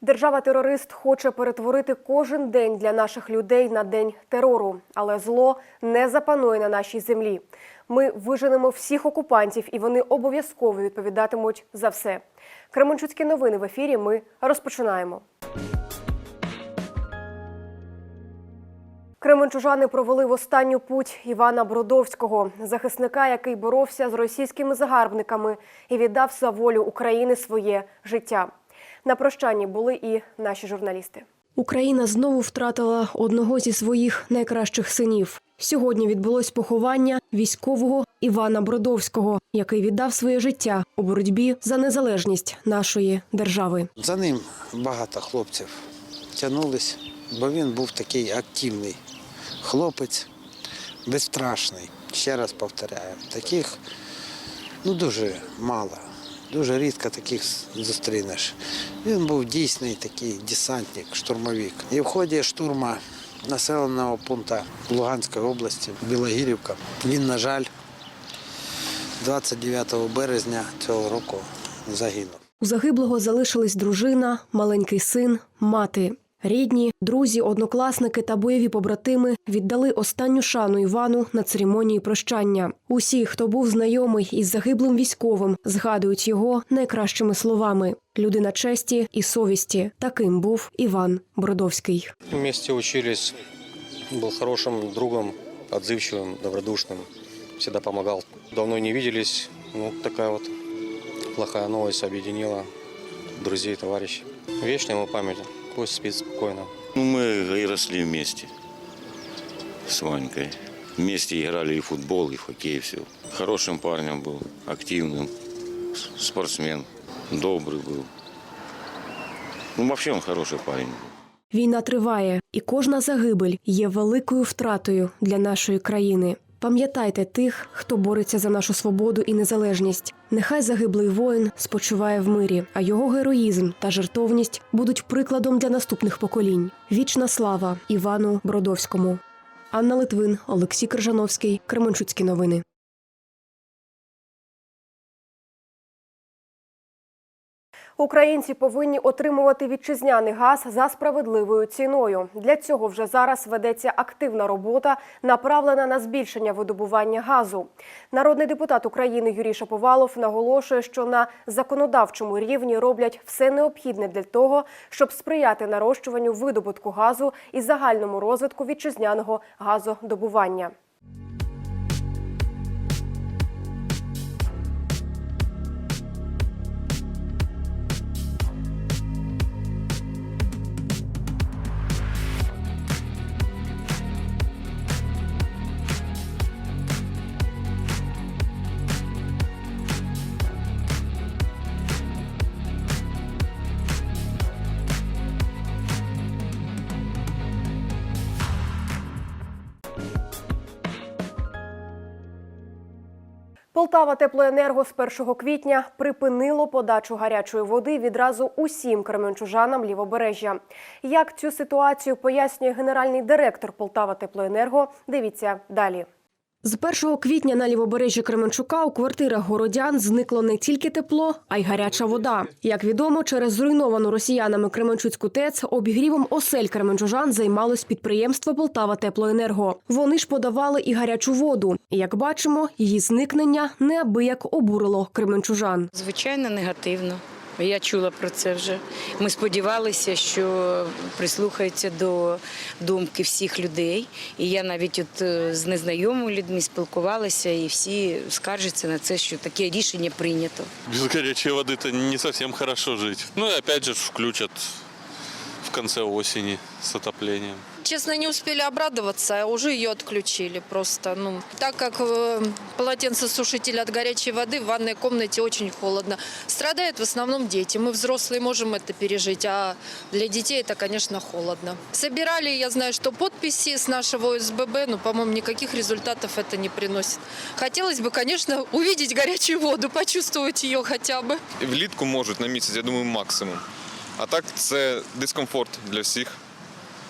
Держава-терорист хоче перетворити кожен день для наших людей на день терору, але зло не запанує на нашій землі. Ми виженемо всіх окупантів, і вони обов'язково відповідатимуть за все. Кременчуцькі новини в ефірі. Ми розпочинаємо. Кременчужани провели в останню путь Івана Бродовського, захисника, який боровся з російськими загарбниками і віддав за волю України своє життя. На прощанні були і наші журналісти. Україна знову втратила одного зі своїх найкращих синів. Сьогодні відбулось поховання військового Івана Бродовського, який віддав своє життя у боротьбі за незалежність нашої держави. За ним багато хлопців тягнулись, бо він був такий активний хлопець, безстрашний. Ще раз повторяю, таких ну, дуже мало. Дуже рідко таких зустрінеш. Він був дійсний такий десантник, штурмовик. І в ході штурму населеного пункту Луганської області, Білогірівка, він, на жаль, 29 березня цього року загинув. У загиблого залишились дружина, маленький син, мати. Рідні, друзі, однокласники та бойові побратими віддали останню шану Івану на церемонії прощання. Усі, хто був знайомий із загиблим військовим, згадують його найкращими словами: людина честі і совісті. Таким був Іван Бродовський. Вместе учились, был хорошим другом, отзывчивым, добродушным, всегда помогал. Давно не виделись, ну такая вот плохая новость объединила друзей, товарищей. Вечная ему память, пусть спит спокойно. Ну, мы и росли вместе с Ванькой. Вместе играли и в футбол, и в хоккей, все. Хорошим парнем был, активным, с- спортсмен, добрый был. Ну, вообще он хороший парень был. Війна триває, і кожна загибель є великою втратою для нашої країни. Пам'ятайте тих, хто бореться за нашу свободу і незалежність. Нехай загиблий воїн спочиває в мирі, а його героїзм та жертовність будуть прикладом для наступних поколінь. Вічна слава Івану Бродовському. Анна Литвин, Олексій Крижановський, Кременчуцькі новини. Українці повинні отримувати вітчизняний газ за справедливою ціною. Для цього вже зараз ведеться активна робота, направлена на збільшення видобування газу. Народний депутат України Юрій Шаповалов наголошує, що на законодавчому рівні роблять все необхідне для того, щоб сприяти нарощуванню видобутку газу і загальному розвитку вітчизняного газодобування. Полтава Теплоенерго з 1 квітня припинило подачу гарячої води відразу усім кременчужанам лівобережжя. Як цю ситуацію пояснює генеральний директор Полтава Теплоенерго, дивіться далі. З 1 квітня на лівобережжі Кременчука у квартирах городян зникло не тільки тепло, а й гаряча вода. Як відомо, через зруйновану росіянами Кременчуцьку ТЕЦ обігрівом осель кременчужан займалось підприємство Полтава Теплоенерго. Вони ж подавали і гарячу воду. Як бачимо, її зникнення неабияк обурило кременчужан. Звичайно, негативно. Я чула про це вже. Ми сподівалися, що прислухаються до думки всіх людей. І я навіть от е, з незнайомими людьми спілкувалася, і всі скаржаться на це, що таке рішення прийнято. Без горячей воды-то не совсем хорошо жить. Ну и опять же включат в конце осени с отоплением. Честно, не успели обрадоваться, а уже ее отключили просто. Ну, так как э, полотенцесушитель от горячей воды в ванной комнате очень холодно. Страдают в основном дети. Мы взрослые можем это пережить, а для детей это, конечно, холодно. Собирали, я знаю, что подписи с нашего ОСББ, но, по-моему, никаких результатов это не приносит. Хотелось бы, конечно, увидеть горячую воду, почувствовать ее хотя бы. Влітку можуть на місяць, я думаю, максимум. А так це дискомфорт для всіх,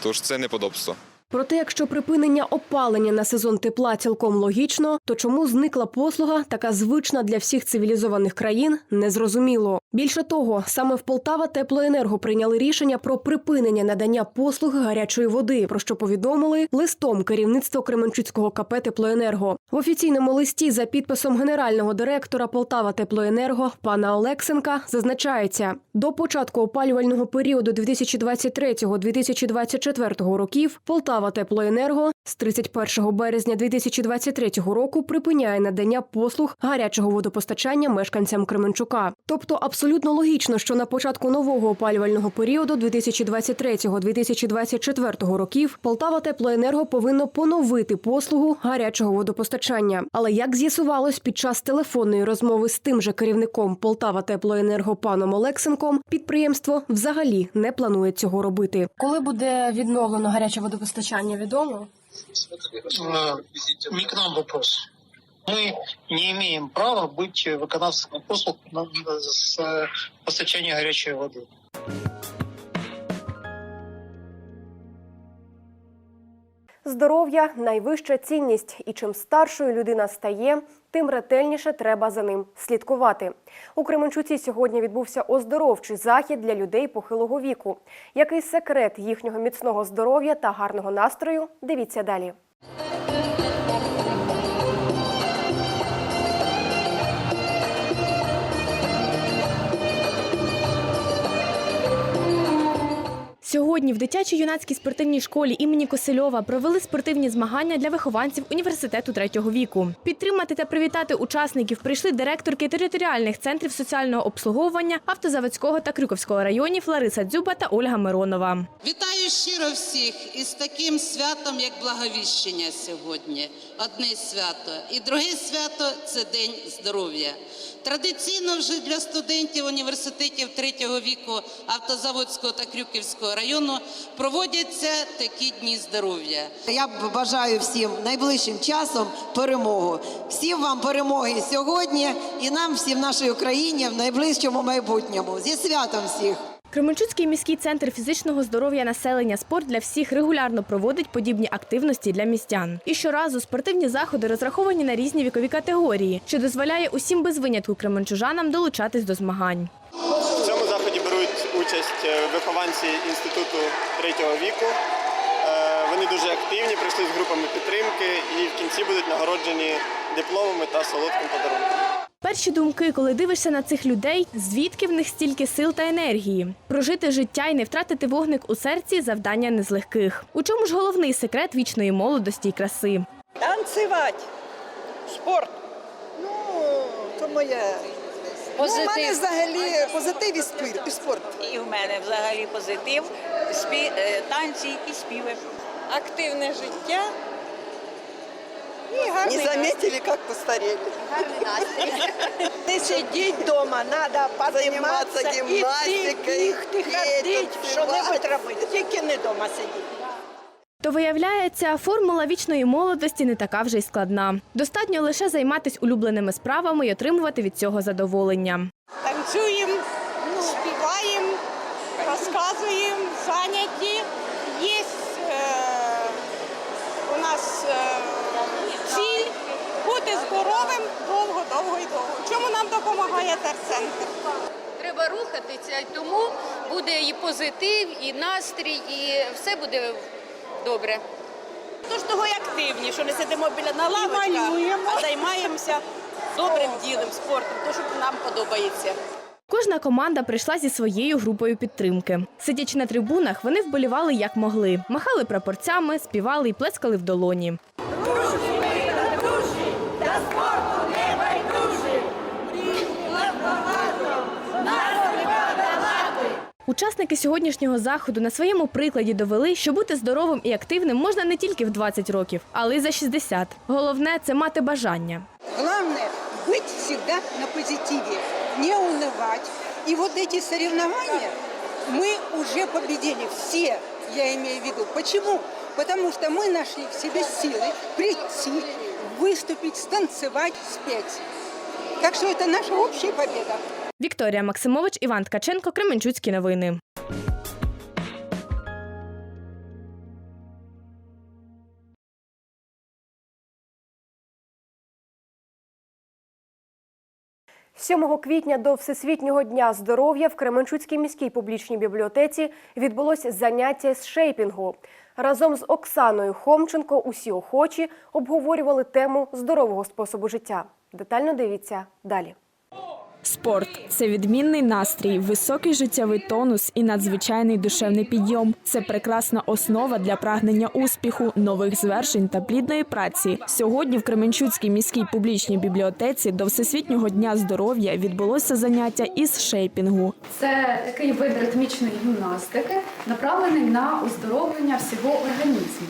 Тож це неподобство. Проте, якщо припинення опалення на сезон тепла цілком логічно, то чому зникла послуга, така звична для всіх цивілізованих країн, незрозуміло. Більше того, саме в Полтава теплоенерго прийняли рішення про припинення надання послуги гарячої води, про що повідомили листом керівництво Кременчуцького КП Теплоенерго. В офіційному листі за підписом генерального директора Полтава Теплоенерго пана Олексенка зазначається до початку опалювального періоду 2023-2024 років Полтава Теплоенерго з 31 березня 2023 року припиняє надання послуг гарячого водопостачання мешканцям Кременчука. Тобто абсолютно логічно, що на початку нового опалювального періоду 2023-2024 років Полтава Теплоенерго повинно поновити послугу гарячого водопостачання. Але як з'ясувалось під час телефонної розмови з тим же керівником Полтава Теплоенерго паном Олексенком, підприємство взагалі не планує цього робити. Коли буде відновлено гаряче водопостачання, відомо? Э, не к нам вопрос. Мы не имеем права быть виконавцами послуг на- с э, постачания горячей воды. Здоров'я найвища цінність, і чим старшою людина стає, тим ретельніше треба за ним слідкувати. У Кременчуці сьогодні відбувся оздоровчий захід для людей похилого віку. Який секрет їхнього міцного здоров'я та гарного настрою? Дивіться далі. Сьогодні в дитячо-юнацькій спортивній школі імені Косельова провели спортивні змагання для вихованців університету третього віку. Підтримати та привітати учасників прийшли директорки територіальних центрів соціального обслуговування Автозаводського та Крюковського районів Лариса Дзюба та Ольга Миронова. Вітаю щиро всіх із таким святом, як Благовіщення сьогодні. Одне свято. І друге свято це День здоров'я. Традиційно вже для студентів університетів третього віку Автозаводського та Крюківського району проводяться такі дні здоров'я. Я бажаю всім найближчим часом перемогу. Всім вам перемоги сьогодні і нам всім нашій Україні в найближчому майбутньому. Зі святом всіх! Кременчуцький міський центр фізичного здоров'я населення спорт для всіх регулярно проводить подібні активності для містян. І щоразу спортивні заходи розраховані на різні вікові категорії, що дозволяє усім без винятку кременчужанам долучатись до змагань. В цьому заході участь е, вихованці інституту третього віку. Е, Вони дуже активні, прийшли з групами підтримки і в кінці будуть нагороджені дипломами та солодким подарунком. Перші думки, коли дивишся на цих людей, звідки в них стільки сил та енергії. Прожити життя і не втратити вогник у серці завдання не з легких. У чому ж головний секрет вічної молодості й краси? Танцювати! Спорт! Ну, то моє. Ну, у мене взагалі позитив і спір- і спорт. І в мене взагалі позитив, танці і співи. Активне життя. Не заметили, як постарели. Не сидіть вдома, треба Займатися гімнастикою, петь, що-небудь робити, тільки не вдома сидіти. То виявляється, формула вічної молодості не така вже й складна. Достатньо лише займатися улюбленими справами і отримувати від цього задоволення. Танцюємо, співаємо, розказуємо, заняті. Є е, у нас е, ціль бути здоровим довго, довго і довго. Чому нам допомагає терцентр? Треба рухатися, тому буде і позитив, і настрій, і все буде добре. Тож того й активні, що не сидимо біля на лавочках, а займаємося добрим ділом, спортом, то що нам подобається. Кожна команда прийшла зі своєю групою підтримки. Сидячи на трибунах, вони вболівали як могли, махали прапорцями, співали і плескали в долоні. Учасники сьогоднішнього заходу на своєму прикладі довели, що бути здоровим і активним можна не тільки в 20 років, але й за 60. Головне це мати бажання. Главное быть всегда на позитиве, не унывать. И вот эти соревнования мы уже победили все, я имею в виду. Почему? Потому что мы нашли в себе силы прийти, выступить, станцевать, спеть. Так что это наша общая победа. Вікторія Максимович, Іван Ткаченко, Кременчуцькі новини. 7 квітня до Всесвітнього дня здоров'я в Кременчуцькій міській публічній бібліотеці відбулось заняття з шейпінгу. Разом з Оксаною Хомченко усі охочі обговорювали тему здорового способу життя. Детально дивіться далі. Спорт це відмінний настрій, високий життєвий тонус і надзвичайний душевний підйом. Це прекрасна основа для прагнення успіху, нових звершень та плідної праці. Сьогодні в Кременчуцькій міській публічній бібліотеці до Всесвітнього дня здоров'я відбулося заняття із шейпінгу. Це такий вид ритмічної гімнастики, направлений на оздоровлення всього організму.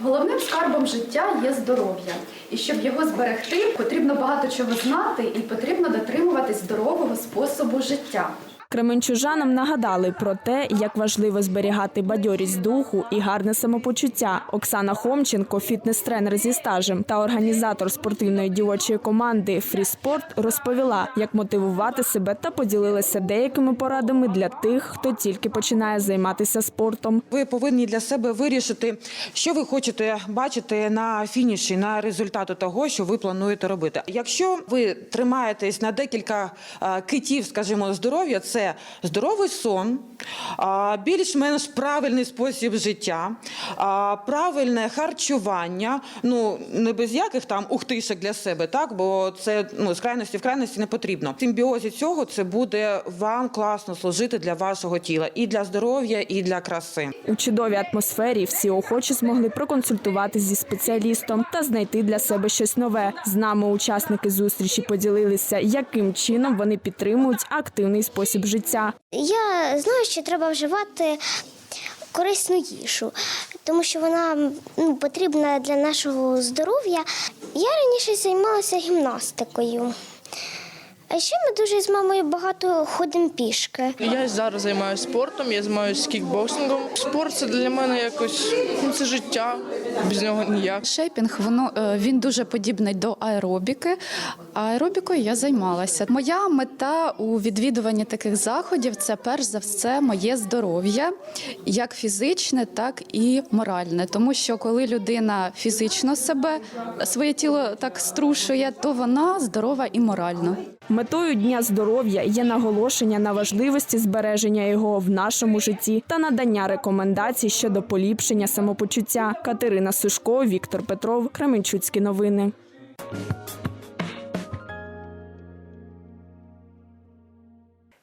Головним скарбом життя є здоров'я. І щоб його зберегти, потрібно багато чого знати і потрібно дотримуватись здорового способу життя. Кременчужанам нагадали про те, як важливо зберігати бадьорість духу і гарне самопочуття. Оксана Хомченко, фітнес-тренер зі стажем та організатор спортивної дівочої команди Фріспорт, розповіла, як мотивувати себе та поділилася деякими порадами для тих, хто тільки починає займатися спортом. Ви повинні для себе вирішити, що ви хочете бачити на фініші, на результату того, що ви плануєте робити. Якщо ви тримаєтесь на декілька е, китів, скажімо, здоров'я, це здоровий сон, більш-менш правильний спосіб життя, правильне харчування. Ну не без яких там ухтишок для себе, так бо це ну з крайності в крайності не потрібно. В симбіозі цього це буде вам класно служити для вашого тіла і для здоров'я, і для краси. У чудовій атмосфері всі охочі змогли проконсультуватись зі спеціалістом та знайти для себе щось нове. З нами учасники зустрічі поділилися, яким чином вони підтримують активний спосіб життя. Я знаю, що треба вживати корисну їжу, тому що вона ну, потрібна для нашого здоров'я. Я раніше займалася гімнастикою. А ще ми дуже з мамою багато ходимо пішки. Я зараз займаюся спортом, я займаюся кікбоксингом. Спорт це для мене якось ну, це життя, без нього ніяк. Шейпінг воно е, він дуже подібний до аеробіки. А Аеробікою я займалася. Моя мета у відвідуванні таких заходів це перш за все моє здоров'я, як фізичне, так і моральне. Тому що коли людина фізично себе своє тіло так струшує, то вона здорова і морально. Метою дня здоров'я є наголошення на важливості збереження його в нашому житті та надання рекомендацій щодо поліпшення самопочуття. Катерина Сушко, Віктор Петров, Кременчуцькі новини.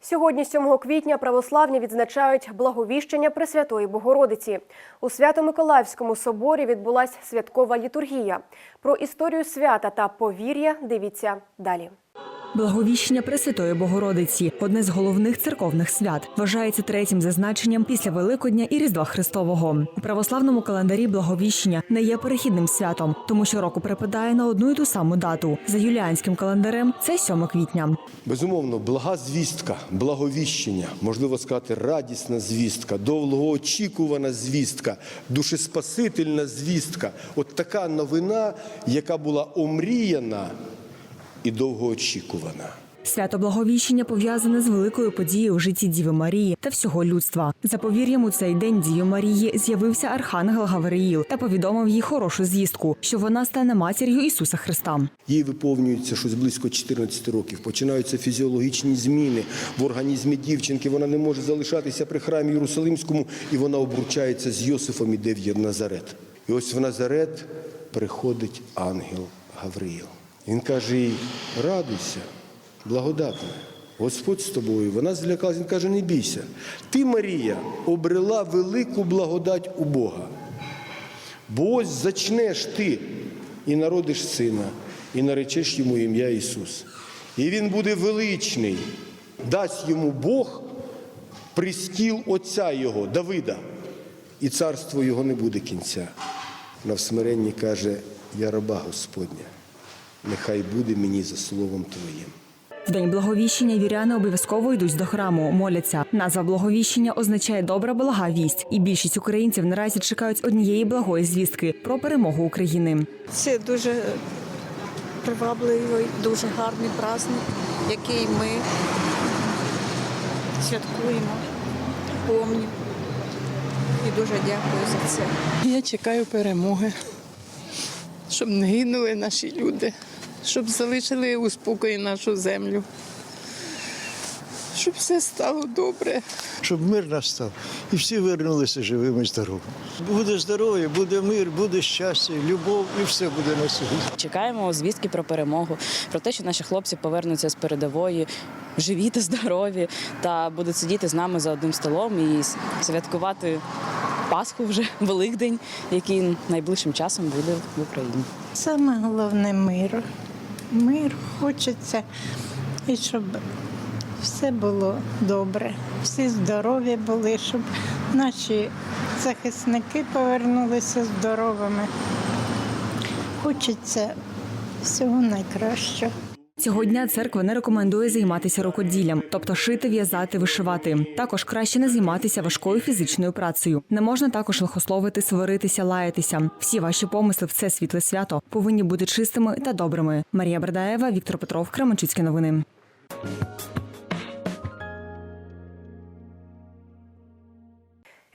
Сьогодні, 7 квітня, православні відзначають благовіщення Пресвятої Богородиці. У Свято-Миколаївському соборі відбулася святкова літургія. Про історію свята та повір'я дивіться далі. Благовіщення Пресвятої Богородиці одне з головних церковних свят. Вважається третім за значенням після Великодня і Різдва Христового. У православному календарі Благовіщення не є перехідним святом, тому що року припадає на одну і ту саму дату. За юліанським календарем це 7 квітня. Безумовно, блага звістка, благовіщення, можливо сказати, радісна звістка, довгоочікувана звістка, душеспасительна звістка. От така новина, яка була омріяна і довгоочікувана. Свято Благовіщення пов'язане з великою подією у житті Діви Марії та всього людства. За повір'ям у цей день Діві Марії з'явився архангел Гавриїл та повідомив їй хорошу звістку, що вона стане матір'ю Ісуса Христа. Їй виповнюється щось близько 14 років. Починаються фізіологічні зміни в організмі дівчинки. Вона не може залишатися при храмі Єрусалимському, і вона обручається з Йосифом і в Назарет. І ось в Назарет приходить ангел Гавриїл. Він каже їй: радуйся, благодатна. Господь з тобою. Вона злякалась, він каже, не бійся. Ти, Марія, обрела велику благодать у Бога. Бо ось зачнеш ти і народиш сина, і наречеш йому ім'я Ісус. І він буде величний, дасть йому Бог пристіл Отця Його, Давида, і царство Його не буде кінця. Вона в смиренні каже: Я раба Господня, нехай буде мені за словом Твоїм. В день благовіщення віряни обов'язково йдуть до храму, моляться. Назва благовіщення означає добра блага вість, і більшість українців наразі чекають однієї благої звістки про перемогу України. Це дуже привабливий, дуже гарний праздник, який ми святкуємо, помнимо. І дуже дякую за це. Я чекаю перемоги, щоб не гинули наші люди. Щоб залишили у спокої нашу землю. Щоб все стало добре. щоб мир настав і всі вернулися живими і здоровими. Буде здоров'я, буде мир, буде щастя, любов і все буде на світі. Чекаємо звістки про перемогу, про те, що наші хлопці повернуться з передової живі та здорові, та будуть сидіти з нами за одним столом і святкувати Пасху вже Великдень, який найближчим часом буде в Україні. Саме головне мир. Мир хочеться, і щоб все було добре, всі здорові були, щоб наші захисники повернулися здоровими. Хочеться всього найкращого. Цього дня церква не рекомендує займатися рукоділлям, тобто шити, в'язати, вишивати. Також краще не займатися важкою фізичною працею. Не можна також лихословити, сваритися, лаятися. Всі ваші помисли в це світле свято повинні бути чистими та добрими. Марія Бердаєва, Віктор Петров, Кременчуцькі новини.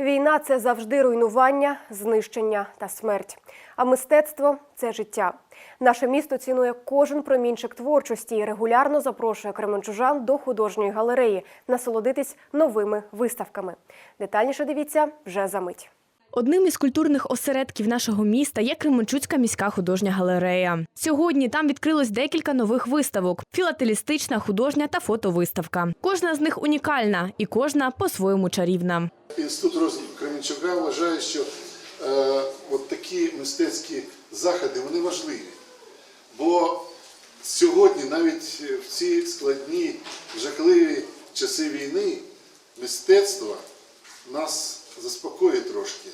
Війна це завжди руйнування, знищення та смерть. А мистецтво це життя. Наше місто цінує кожен промінчик творчості і регулярно запрошує кременчужан до художньої галереї насолодитись новими виставками. Детальніше дивіться вже за мить. Одним із культурних осередків нашого міста є Кременчуцька міська художня галерея. Сьогодні там відкрилось декілька нових виставок: філателістична, художня та фотовиставка. Кожна з них унікальна і кожна по-своєму чарівна. Інститут розвитку Кременчука вважає, що от такі мистецькі заходи вони важливі. Бо сьогодні, навіть в ці складні, жахливі часи війни, мистецтво нас заспокоює трошки.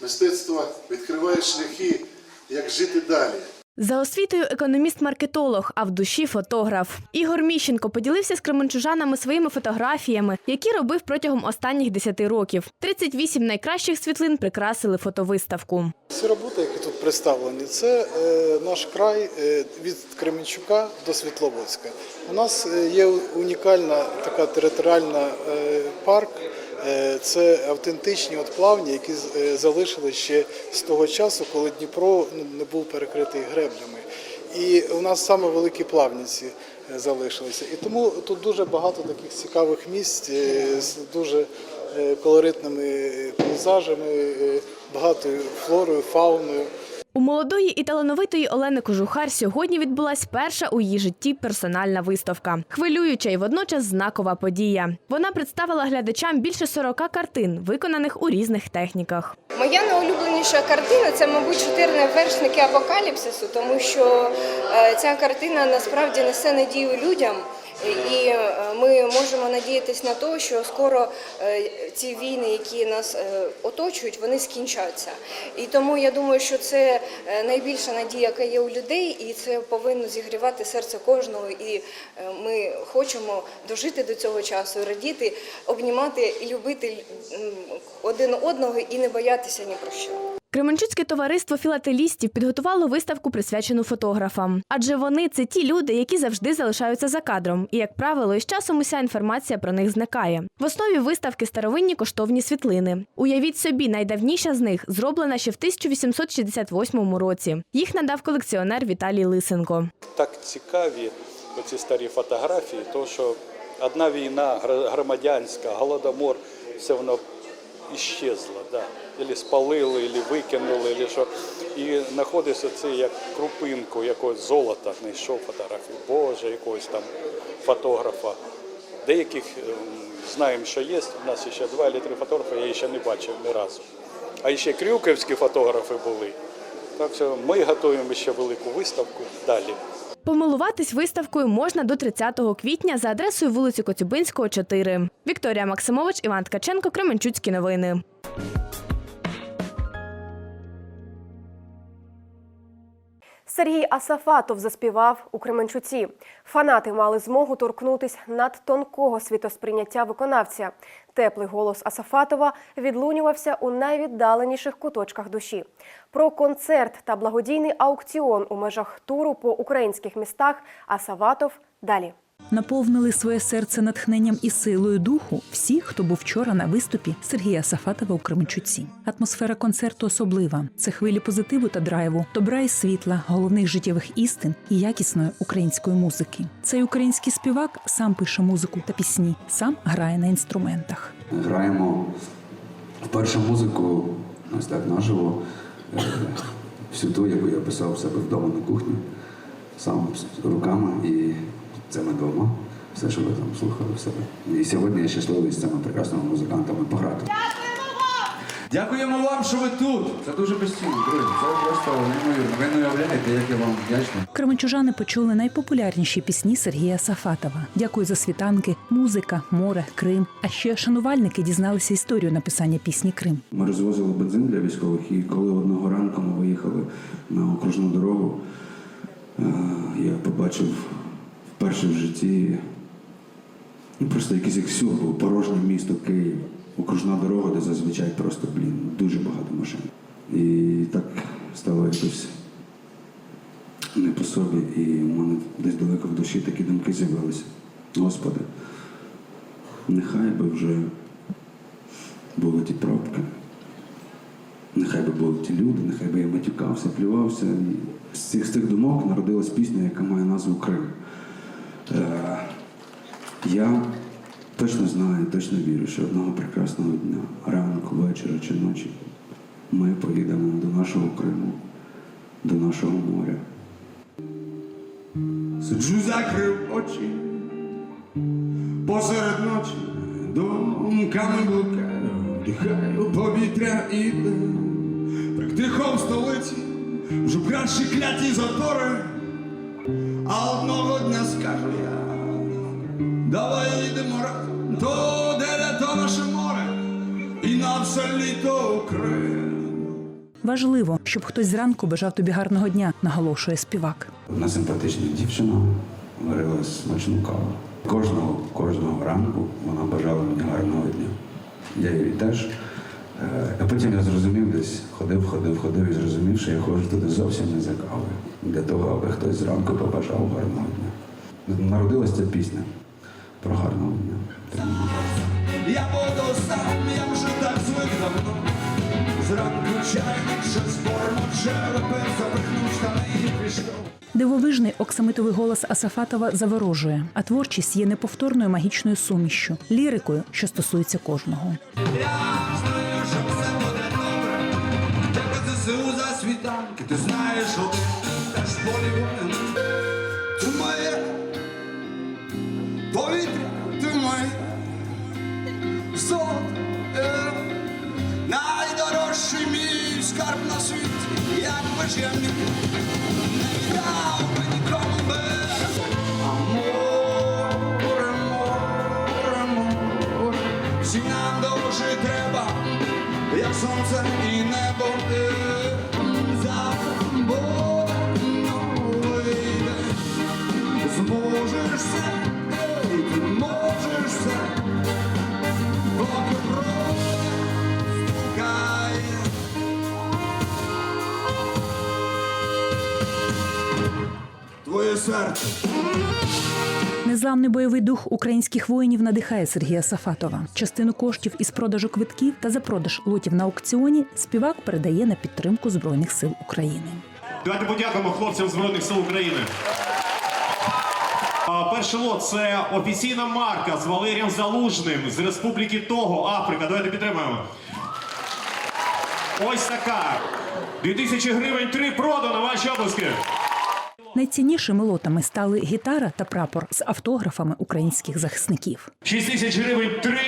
Мистецтво відкриває шляхи, як жити далі. За освітою економіст-маркетолог, а в душі фотограф. Ігор Міщенко поділився з кременчужанами своїми фотографіями, які робив протягом останніх 10 років. 38 найкращих світлин прикрасили фотовиставку. Ці роботи, які тут представлені, це е, наш край е, від Кременчука до Світловодська. У нас е, є унікальна така територіальна парк. Е, Це автентичні от плавні, які е, залишили ще з того часу, коли Дніпро ну, не був перекритий греблями. І у нас саме великі плавниці е, залишилися. І тому тут дуже багато таких цікавих місць з дуже колоритними пейзажами, багатою флорою, фауною. У молодої і талановитої Олени Кожухар сьогодні відбулась перша у її житті персональна виставка. Хвилююча і водночас знакова подія. Вона представила глядачам більше 40 картин, виконаних у різних техніках. Моя найулюбленіша картина це, мабуть, чотири вершники апокаліпсису, тому що е, ця картина насправді несе надію людям. І можемо надіятися на те, що скоро е, ці війни, які нас е, оточують, вони скінчаться. І тому я думаю, що це е, найбільша надія, яка є у людей, і це повинно зігрівати серце кожного. І ми хочемо дожити до цього часу, радіти, обнімати і любити один одного і не боятися ні про що. Кременчуцьке товариство філателістів підготувало виставку, присвячену фотографам. Адже вони це ті люди, які завжди залишаються за кадром, і, як правило, із часом уся інформація про них зникає. В основі виставки старовинні коштовні світлини. Уявіть собі, найдавніша з них зроблена ще в 1868 році. Їх надав колекціонер Віталій Лисенко. так цікаві оці старі фотографії, то що одна війна громадянська, голодомор, все воно іщезло, да. Ілі спалили, ілі викинули, ілі що. І знаходиться це як крупинку якогось золота, знайшов фотографію, Боже, якогось там фотографа. Деяких ем, знаємо, що є. У нас ще два або три фотографи, я ще не бачив ні разу. А ще крюківські фотографи були. Так що ми готуємо ще велику виставку далі. Помилуватись виставкою можна до 30 квітня за адресою вулиці Коцюбинського, 4. Вікторія Максимович, Іван Ткаченко, Кременчуцькі новини. Сергій Асафатов заспівав у Кременчуці. Фанати мали змогу торкнутись над тонкого світосприйняття виконавця. Теплий голос Асафатова відлунювався у найвіддаленіших куточках душі. Про концерт та благодійний аукціон у межах туру по українських містах Асафатов далі. Наповнили своє серце натхненням і силою духу всі, хто був вчора на виступі Сергія Сафатова у Кременчуці. Атмосфера концерту особлива. Це хвилі позитиву та драйву, добра і світла, головних життєвих істин і якісної української музики. Цей український співак сам пише музику та пісні, сам грає на інструментах. Граємо вперше музику, ось так наживо, е, всю ту, яку я писав в себе вдома на кухні, сам руками, і це ми вдома. Все, що ви там слухали в себе. І сьогодні я щасливий з цими прекрасними музикантами пограти. Дякуємо вам, що ви тут. Це дуже безцінно, друзі. Це просто неймовірно. Ви не уявляєте, як я вам вдячний. Кременчужани почули найпопулярніші пісні Сергія Сафатова. Дякую за світанки, музика, море, Крим. А ще шанувальники дізналися історію написання пісні Крим. Ми розвозили бензин для військових, і коли одного ранку ми виїхали на окружну дорогу, е, я побачив вперше в житті ну, просто якийсь як сюр був порожнє місто Київ. Окружна дорога, де зазвичай просто, блін, дуже багато машин. І так стало якось не по собі, і в мене десь далеко в душі такі думки з'явилися. Господи, нехай би вже були ті пробки. Нехай би були ті люди, нехай би я матюкався, плювався. З цих, з цих думок народилась пісня, яка має назву Крим. Е, я точно знаю, точно вірю, що одного прекрасного дня, ранку, вечора чи ночі, ми поїдемо до нашого Криму, до нашого моря. Сиджу, закрив очі, посеред ночі думками блукаю, вдихаю повітря і дим. Так тихо в столиці, вже кращі кляті затори, а одного дня скажу я, давай йдемо разом, то де де то наше море, і на все літо Крим. Важливо, щоб хтось зранку бажав тобі гарного дня, наголошує співак. Одна симпатична дівчина варила смачну каву. Кожного, кожного ранку вона бажала мені гарного дня. Я їй теж. Е, А потім я зрозумів, десь ходив, ходив, ходив і зрозумів, що я ходжу туди зовсім не за кавою. Для того, аби хтось зранку побажав гарного дня. Народилась ця пісня про гарного дня. Я буду сам, я вже так звик давно. Зранку чайник, що спорно вже робив, запихнув штани і пішов. Дивовижний оксамитовий голос Асафатова заворожує, а творчість є неповторною магічною сумішшю, лірикою, що стосується кожного. Я світанки, ти знаєш один, теж полі воїн. Ти моє повітря, ти моє золото. е. Найдорожчий мій скарб на світі, як би ж я не Незламний бойовий дух українських воїнів надихає Сергія Сафатова. Частину коштів із продажу квитків та за продаж лотів на аукціоні співак передає на підтримку збройних сил України. Давайте подякуємо хлопцям Збройних сил України. Перший лот це офіційна марка з Валерієм Залужним з Республіки Того, Африка. Давайте підтримаємо. Ось така. 2000 гривень, три продано, ваші обласки. Найціннішими лотами стали гітара та прапор з автографами українських захисників. 6 тисяч гривень, три.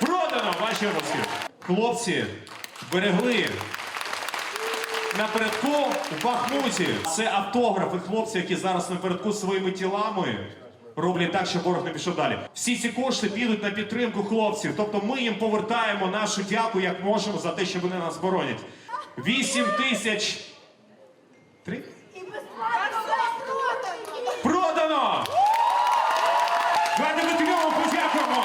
Продано, ваші обласки. Хлопці берегли напередку у Бахмуті. Це автографи хлопців, які зараз напередку своїми тілами роблять так, щоб ворог не пішов далі. Всі ці кошти підуть на підтримку хлопців. Тобто ми їм повертаємо нашу дяку, як можемо, за те, що вони нас боронять. 8 тисяч. Три? Продано! Давайте ми подякуємо!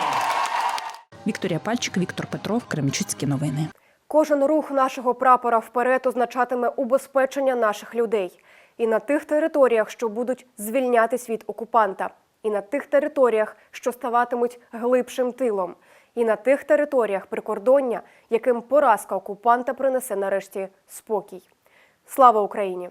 Вікторія Пальчик, Віктор Петров, Кремчуцькі новини. Кожен рух нашого прапора вперед означатиме убезпечення наших людей. і на тих територіях, що будуть звільнятись від окупанта, і на тих територіях, що ставатимуть глибшим тилом, і на тих територіях прикордоння, яким поразка окупанта принесе нарешті спокій. Слава Україні!